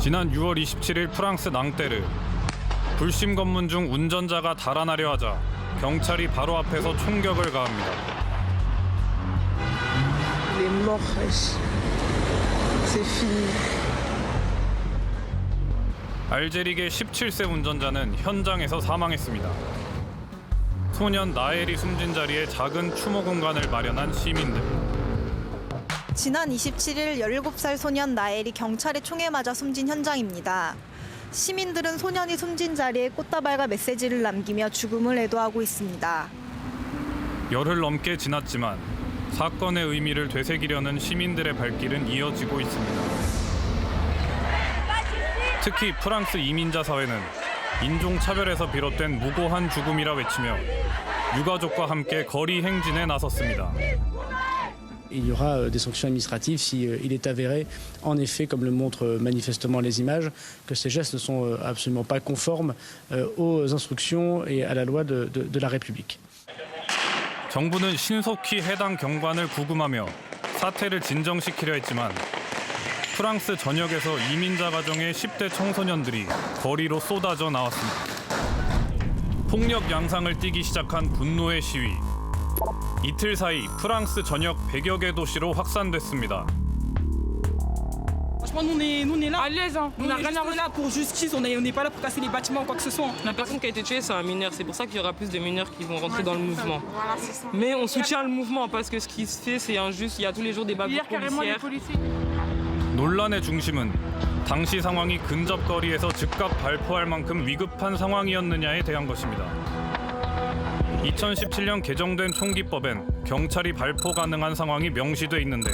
지난 6월 27일 프랑스 낭테르 불심 검문 중 운전자가 달아나려 하자 경찰이 바로 앞에서 총격을 가합니다. 알제리계 17세 운전자는 현장에서 사망했습니다. 소년 나엘이 숨진 자리에 작은 추모 공간을 마련한 시민들. 지난 27일 17살 소년 나엘이 경찰의 총에 맞아 숨진 현장입니다. 시민들은 소년이 숨진 자리에 꽃다발과 메시지를 남기며 죽음을 애도하고 있습니다. 열흘 넘게 지났지만 사건의 의미를 되새기려는 시민들의 발길은 이어지고 있습니다. 특히 프랑스 이민자 사회는 인종 차별에서 비롯된 무고한 죽음이라 외치며 유가족과 함께 거리 행진에 나섰습니다. Il y aura euh, des sanctions administratives si euh, il est avéré, en effet, comme le montrent euh, manifestement les images, que ces gestes ne sont euh, absolument pas conformes euh, aux instructions et à la loi de, de- de la République. 정부는 신속히 해당 경관을 구금하며 사태를 진정시키려 했지만 프랑스 전역에서 이민자 가정의 10대 청소년들이 거리로 쏟아져 나왔습니다. 폭력 양상을 띠기 시작한 분노의 시위. 이틀 사이 프랑스 전역 100여 개 도시로 확산됐습니다. Franchement, nous on est, nous, on est là. À l'aise, hein. On On n'a est rien à juste là pour justice, on est- on n'est pas là pour casser les bâtiments ou quoi que ce soit. La personne qui a été tuée, c'est un mineur. C'est pour ça qu'il y aura plus de mineurs qui vont rentrer dans le mouvement. Mais on soutient le mouvement parce que ce qui se fait, c'est injuste. Il y a tous les jours des bavures policières. 논란의 중심은 당시 상황이 근접거리에서 즉각 발포할 만큼 위급한 상황이었느냐에 대한 것입니다. 2017년 개정된 총기법엔 경찰이 발포 가능한 상황이 명시돼 있는데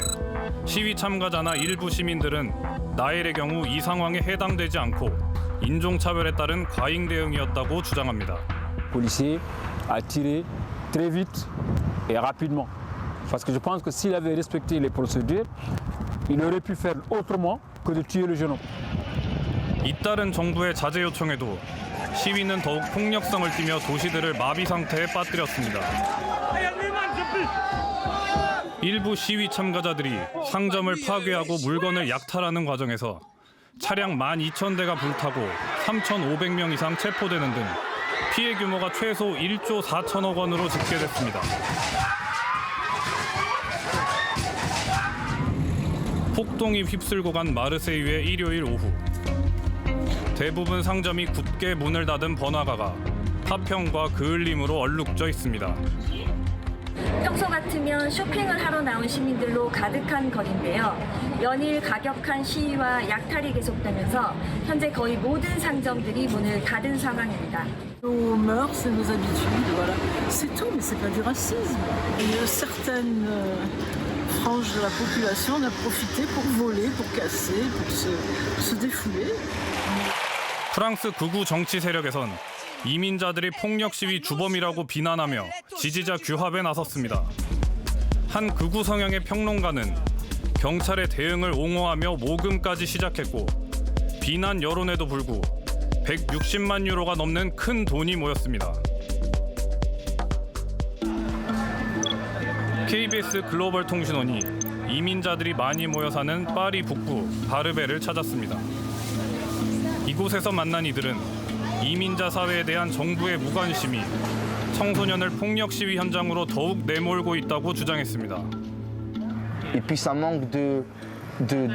시위 참가자나 일부 시민들은 나엘의 경우 이 상황에 해당되지 않고 인종차별에 따른 과잉 대응이었다고 주장합니다. policier a tiré très vite et rapidement. Parce que je pense que s'il avait respecté les procédures, il aurait pu faire autrement que de tuer le jeune homme. 잇따른 정부의 자제 요청에도 시위는 더욱 폭력성을 띠며 도시들을 마비 상태에 빠뜨렸습니다. 일부 시위 참가자들이 상점을 파괴하고 물건을 약탈하는 과정에서 차량 12,000대가 불타고 3,500명 이상 체포되는 등 피해 규모가 최소 1조 4천억 원으로 집계됐습니다. 폭동이 휩쓸고 간 마르세유의 일요일 오후 대부분 상점이 굳게 문을 닫은 번화가가 파평과 그을림으로 얼룩져 있습니다. 평소 같으면 쇼핑을 하러 나온 시민들로 가득한 거리인데요. 연일 가격한 시위와 약탈이 계속되면서 현재 거의 모든 상점들이 문을 닫은 상황입니다. Nos mœurs et nos habitudes, voilà. C'est tout, mais c'est pas du racisme. Une certaine euh, frange de la population en a profité pour voler, pour casser, pour se, se défouler. 프랑스 극우 정치 세력에선 이민자들이 폭력 시위 주범이라고 비난하며 지지자 규합에 나섰습니다. 한 극우 성향의 평론가는 경찰의 대응을 옹호하며 모금까지 시작했고 비난 여론에도 불구 160만 유로가 넘는 큰 돈이 모였습니다. KBS 글로벌 통신원이 이민자들이 많이 모여 사는 파리 북부 바르베를 찾았습니다. 이곳에서 만난 이들은 이민자 사회에 대한 정부의 무관심이 청소년을 폭력 시위 현장으로 더욱 내몰고 있다고 주장했습니다. Et puis ça manque de,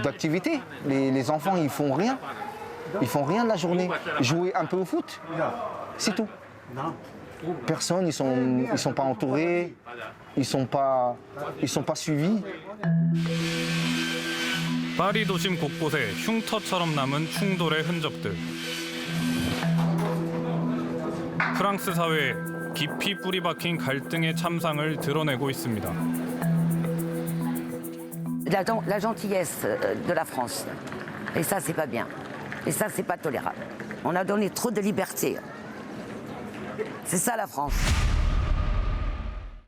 d'activité. Les, les enfants, ils font rien. Ils font rien de la journée. Jouer un peu au foot, c'est tout. Personne, ils sont, ils sont pas entourés, ils sont pas, ils sont pas suivis. 파리 도심 곳곳에 흉터처럼 남은 충돌의 흔적들. 프랑스 사회에 깊이 뿌리 박힌 갈등의 참상을 드러내고 있습니다. la, la gentillesse euh, de la France. Et ça, c'est pas bien. Et ça, c'est pas tolérable. On a donné trop de liberté. C'est ça la France.